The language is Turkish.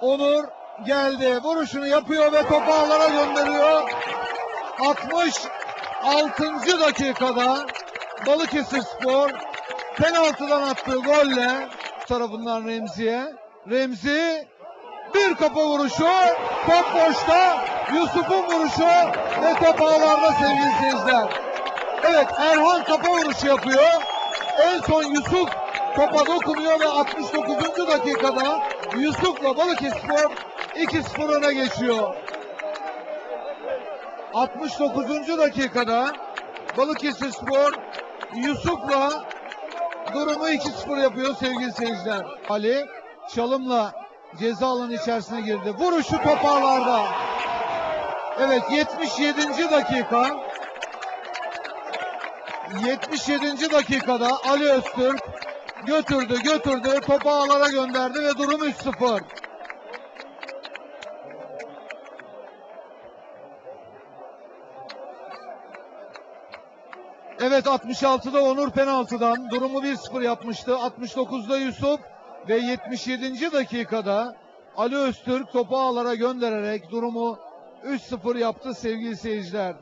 Onur geldi. Vuruşunu yapıyor ve topu ağlara gönderiyor. 66. dakikada Balıkesir Spor penaltıdan attığı golle tarafından Remzi'ye. Remzi bir kafa vuruşu, top boşta, Yusuf'un vuruşu ve top ağlarda sevgili seyirciler. Evet Erhan kafa vuruşu yapıyor. En son Yusuf topa dokunuyor ve 69. dakikada Yusuf'la Balıkesirspor 2-0 öne geçiyor. 69. dakikada Balıkesirspor Yusuf'la durumu 2-0 yapıyor sevgili seyirciler. Ali çalımla ceza alanı içerisine girdi. Vuruşu toparlarda. Evet 77. dakika. 77. dakikada Ali Öztürk götürdü götürdü topu ağlara gönderdi ve durum 3-0. Evet 66'da Onur penaltıdan durumu 1-0 yapmıştı. 69'da Yusuf ve 77. dakikada Ali Öztürk topu ağlara göndererek durumu 3-0 yaptı sevgili seyirciler.